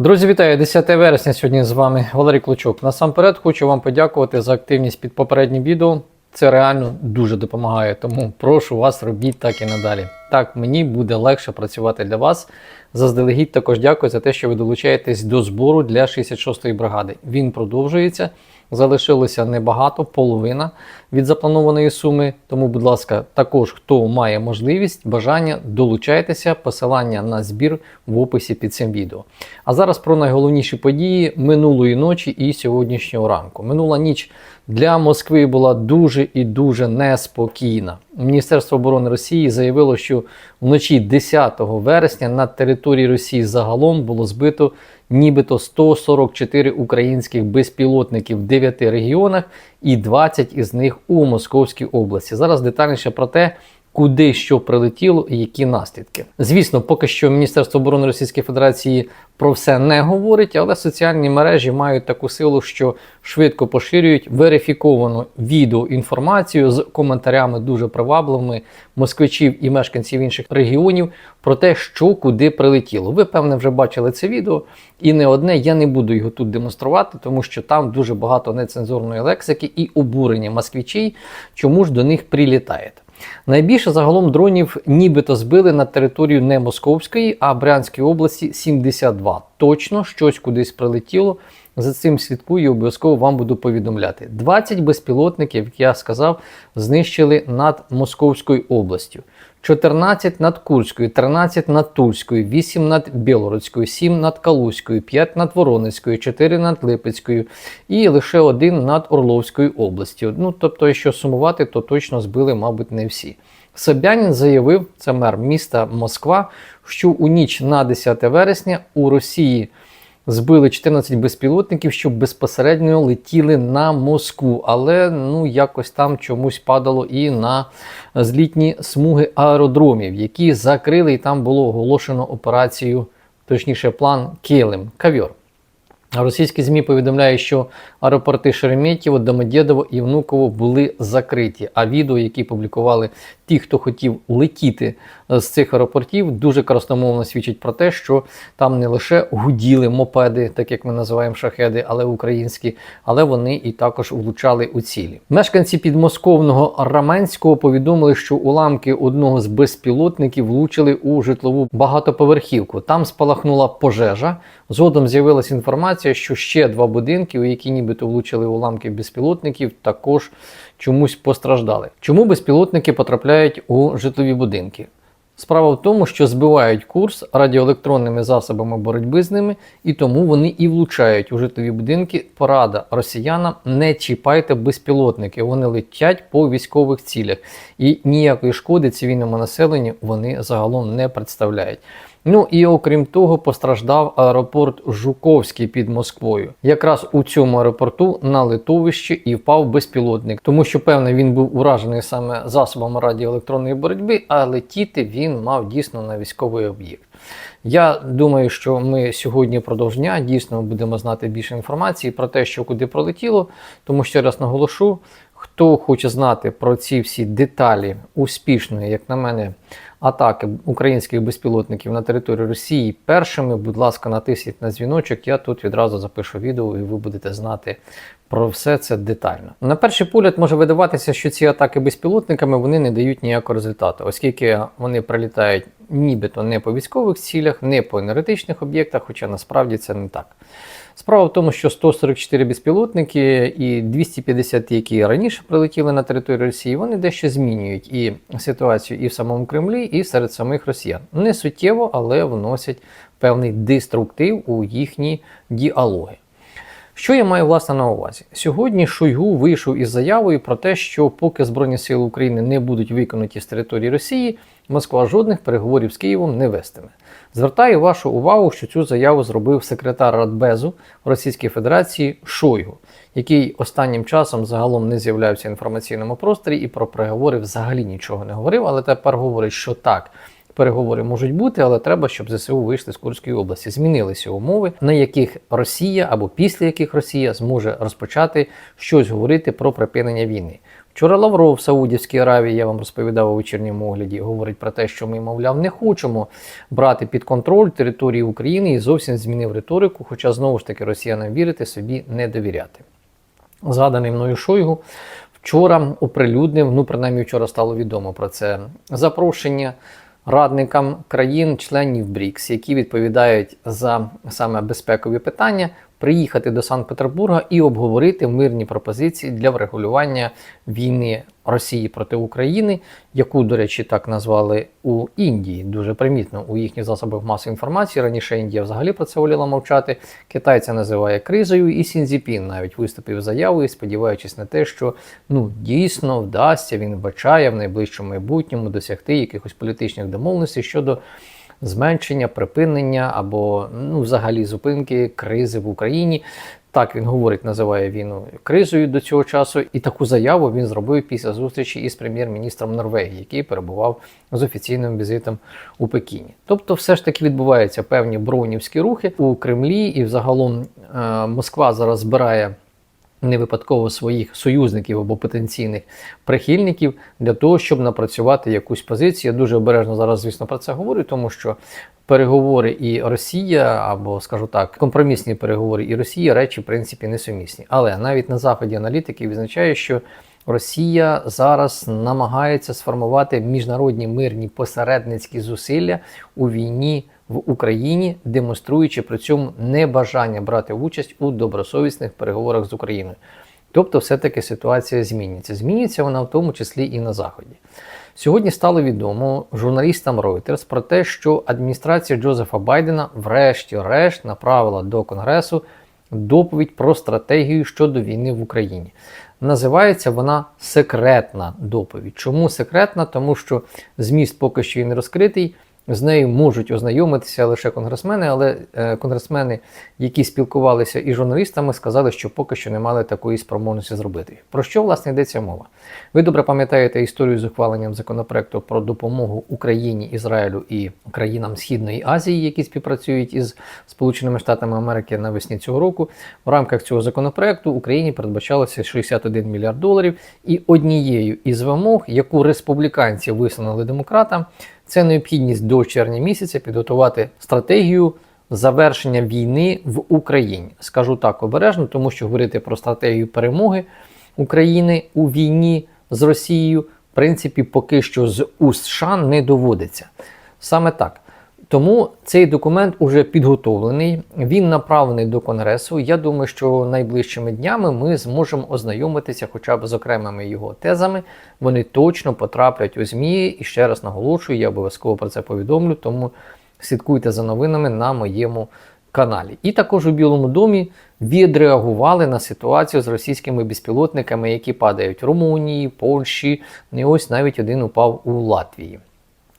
Друзі, вітаю! 10 вересня сьогодні з вами Валерій Клочок. Насамперед хочу вам подякувати за активність під попереднім відео. Це реально дуже допомагає, тому прошу вас робіть так і надалі. Так мені буде легше працювати для вас. Заздалегідь також дякую за те, що ви долучаєтесь до збору для 66-ї бригади. Він продовжується. Залишилося небагато, половина від запланованої суми. Тому, будь ласка, також хто має можливість, бажання, долучайтеся. Посилання на збір в описі під цим відео. А зараз про найголовніші події минулої ночі і сьогоднішнього ранку. Минула ніч для Москви була дуже і дуже неспокійна. Міністерство оборони Росії заявило, що вночі 10 вересня на території Росії загалом було збито нібито 144 українських безпілотників в 9 регіонах і 20 із них у Московській області. Зараз детальніше про те, куди що прилетіло і які наслідки. Звісно, поки що Міністерство оборони Російської Федерації про все не говорить, але соціальні мережі мають таку силу, що швидко поширюють верифіковану відеоінформацію з коментарями дуже привабливими москвичів і мешканців інших регіонів про те, що куди прилетіло. Ви, певне, вже бачили це відео, і не одне я не буду його тут демонструвати, тому що там дуже багато нецензурної лексики і обурення москвичей, чому ж до них прилітаєте. Найбільше загалом дронів нібито збили на територію не Московської, а Брянської області 72. Точно щось кудись прилетіло. За цим слідкую і обов'язково вам буду повідомляти. 20 безпілотників, як я сказав, знищили над Московською областю. 14 над Курською, 13 над Тульською, 8 над Білоруською, 7 над Калузькою, 5 над Воронезькою, 4 над Липецькою і лише один над Орловською областю. Ну, тобто, якщо сумувати, то точно збили, мабуть, не всі. Собянін заявив, це мер міста Москва, що у ніч на 10 вересня у Росії збили 14 безпілотників, що безпосередньо летіли на Москву, але ну якось там чомусь падало і на злітні смуги аеродромів, які закрили, і там було оголошено операцію, точніше, план Килим, Кавьор. Російські ЗМІ повідомляють, що аеропорти Шереметьєво, Домодєдово і Внуково були закриті. А відео, які публікували ті, хто хотів летіти з цих аеропортів, дуже красномовно свідчить про те, що там не лише гуділи мопеди, так як ми називаємо шахеди, але українські, але вони і також влучали у цілі. Мешканці підмосковного Раменського повідомили, що уламки одного з безпілотників влучили у житлову багатоповерхівку. Там спалахнула пожежа. Згодом з'явилася інформація, що ще два будинки, у які нібито влучили уламки безпілотників, також чомусь постраждали. Чому безпілотники потрапляють у житлові будинки? Справа в тому, що збивають курс радіоелектронними засобами боротьби з ними, і тому вони і влучають у житлові будинки. Порада росіянам не чіпайте безпілотники, вони летять по військових цілях, і ніякої шкоди цивільному населенню вони загалом не представляють. Ну і окрім того, постраждав аеропорт Жуковський під Москвою. Якраз у цьому аеропорту на литовищі і впав безпілотник, тому що певне він був уражений саме засобами радіоелектронної боротьби, а летіти він мав дійсно на військовий об'єкт. Я думаю, що ми сьогодні впродовж дня дійсно будемо знати більше інформації про те, що куди пролетіло, тому ще раз наголошу. Хто хоче знати про ці всі деталі успішної, як на мене, атаки українських безпілотників на територію Росії першими, будь ласка, натисніть на дзвіночок. Я тут відразу запишу відео, і ви будете знати про все це детально. На перший погляд може видаватися, що ці атаки безпілотниками вони не дають ніякого результату, оскільки вони прилітають нібито не по військових цілях, не по енергетичних об'єктах, хоча насправді це не так. Справа в тому, що 144 безпілотники і 250, які раніше прилетіли на територію Росії, вони дещо змінюють і ситуацію і в самому Кремлі, і серед самих росіян. Не суттєво, але вносять певний деструктив у їхні діалоги. Що я маю власне на увазі? Сьогодні Шойгу вийшов із заявою про те, що поки Збройні Сили України не будуть виконані з території Росії, Москва жодних переговорів з Києвом не вестиме. Звертаю вашу увагу, що цю заяву зробив секретар Радбезу Російської Федерації Шойгу, який останнім часом загалом не з'являвся в інформаційному просторі і про переговори взагалі нічого не говорив, але тепер говорить, що так. Переговори можуть бути, але треба, щоб ЗСУ вийшли з Курської області. Змінилися умови, на яких Росія або після яких Росія зможе розпочати щось говорити про припинення війни. Вчора Лавров в Саудівській Аравії, я вам розповідав у вечірньому огляді, говорить про те, що ми, мовляв, не хочемо брати під контроль території України і зовсім змінив риторику, хоча знову ж таки росіянам вірити собі не довіряти. Згаданий мною Шойгу вчора оприлюднив, ну принаймні вчора стало відомо про це запрошення радникам країн-членів БРІКС, які відповідають за саме безпекові питання, приїхати до Санкт-Петербурга і обговорити мирні пропозиції для врегулювання війни Росії проти України, яку, до речі, так назвали у Індії. Дуже примітно у їхніх засобах масової інформації. Раніше Індія взагалі про це воліла мовчати. Китай це називає кризою, і Сінзіпін навіть виступив заявою, сподіваючись на те, що ну дійсно вдасться, він вбачає в найближчому майбутньому досягти якихось політичних домовленостей щодо зменшення, припинення або ну, взагалі зупинки кризи в Україні. Так він говорить, називає війну кризою до цього часу, і таку заяву він зробив після зустрічі із прем'єр-міністром Норвегії, який перебував з офіційним візитом у Пекіні. Тобто, все ж таки відбуваються певні бронівські рухи у Кремлі, і взагалом е, Москва зараз збирає не випадково своїх союзників або потенційних прихильників для того, щоб напрацювати якусь позицію. Я дуже обережно зараз, звісно, про це говорю, тому що переговори і Росія, або скажу так, компромісні переговори і Росія речі в принципі несумісні. Але навіть на заході аналітики відзначають, що Росія зараз намагається сформувати міжнародні мирні посередницькі зусилля у війні в Україні, демонструючи при цьому небажання брати участь у добросовісних переговорах з Україною. Тобто, все-таки ситуація зміниться. Зміниться вона в тому числі і на Заході. Сьогодні стало відомо журналістам Reuters про те, що адміністрація Джозефа Байдена, врешті-решт, направила до Конгресу доповідь про стратегію щодо війни в Україні. Називається вона секретна доповідь. Чому секретна? Тому що зміст поки що і не розкритий. З нею можуть ознайомитися лише конгресмени, але е, конгресмени, які спілкувалися із журналістами, сказали, що поки що не мали такої спроможності зробити. Про що власне йдеться мова? Ви добре пам'ятаєте історію з ухваленням законопроекту про допомогу Україні, Ізраїлю і країнам Східної Азії, які співпрацюють із Сполученими Штатами Америки навесні цього року. В рамках цього законопроекту Україні передбачалося 61 мільярд доларів. І однією із вимог, яку республіканці висунули демократам, це необхідність до червня місяця підготувати стратегію завершення війни в Україні. Скажу так обережно, тому що говорити про стратегію перемоги України у війні з Росією, в принципі, поки що з уст США не доводиться. Саме так. Тому цей документ уже підготовлений, він направлений до Конгресу. Я думаю, що найближчими днями ми зможемо ознайомитися хоча б з окремими його тезами. Вони точно потраплять у ЗМІ. І ще раз наголошую, я обов'язково про це повідомлю, тому слідкуйте за новинами на моєму каналі. І також у Білому домі відреагували на ситуацію з російськими безпілотниками, які падають в Румунії, Польщі. І ось навіть один упав у Латвії.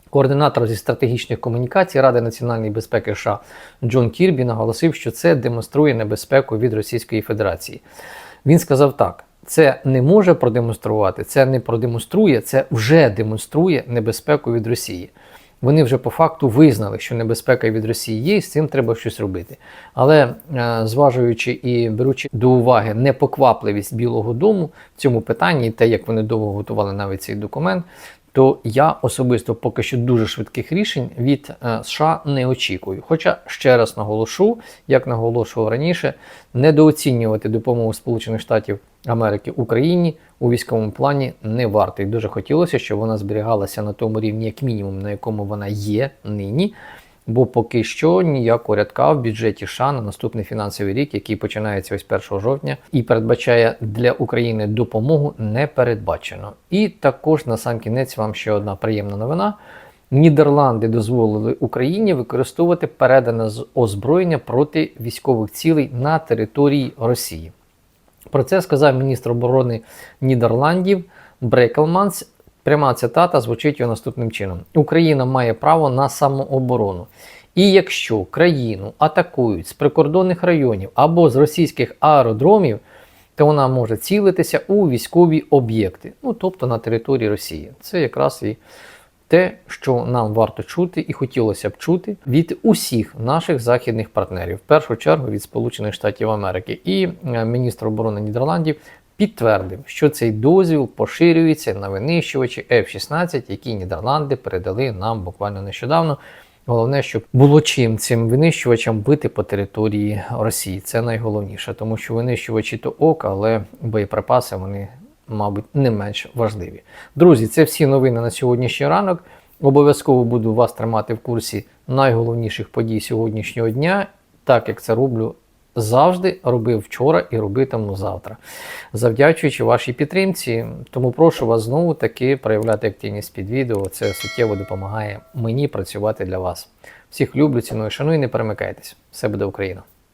Координатор зі стратегічних комунікацій Ради національної безпеки США Джон Кірбі наголосив, що це демонструє небезпеку від Російської Федерації. Він сказав так: це не може продемонструвати, це не продемонструє, це вже демонструє небезпеку від Росії. Вони вже по факту визнали, що небезпека від Росії є, і з цим треба щось робити. Але е, зважуючи і беручи до уваги непоквапливість Білого Дому в цьому питанні, те, як вони довго готували навіть цей документ, то я особисто поки що дуже швидких рішень від е, США не очікую. Хоча ще раз наголошу, як наголошував раніше, недооцінювати допомогу Сполучених Штатів Америки Україні у військовому плані не варто. І дуже хотілося, щоб вона зберігалася на тому рівні, як мінімум, на якому вона є нині. Бо поки що ніякого рядка в бюджеті США на наступний фінансовий рік, який починається ось 1 жовтня, і передбачає для України допомогу, не передбачено. І також на сам кінець вам ще одна приємна новина. Нідерланди дозволили Україні використовувати передане озброєння проти військових цілей на території Росії. Про це сказав міністр оборони Нідерландів Брекелманс. Пряма цитата звучить його наступним чином: Україна має право на самооборону. І якщо країну атакують з прикордонних районів або з російських аеродромів, то вона може цілитися у військові об'єкти, ну тобто на території Росії. Це якраз і те, що нам варто чути і хотілося б чути від усіх наших західних партнерів, в першу чергу від Сполучених Штатів Америки і е, міністр оборони Нідерландів підтвердив, що цей дозвіл поширюється на винищувачі F-16, які Нідерланди передали нам буквально нещодавно. Головне, щоб було чим цим винищувачам бити по території Росії. Це найголовніше, тому що винищувачі то ок, але боєприпаси вони, мабуть, не менш важливі. Друзі, це всі новини на сьогоднішній ранок. Обов'язково буду вас тримати в курсі найголовніших подій сьогоднішнього дня, так як це роблю завжди, робив вчора і робитиму завтра, завдячуючи вашій підтримці. Тому прошу вас знову таки проявляти активність під відео. Це суттєво допомагає мені працювати для вас. Всіх люблю, ціную, шаную, не перемикайтесь. Все буде Україна!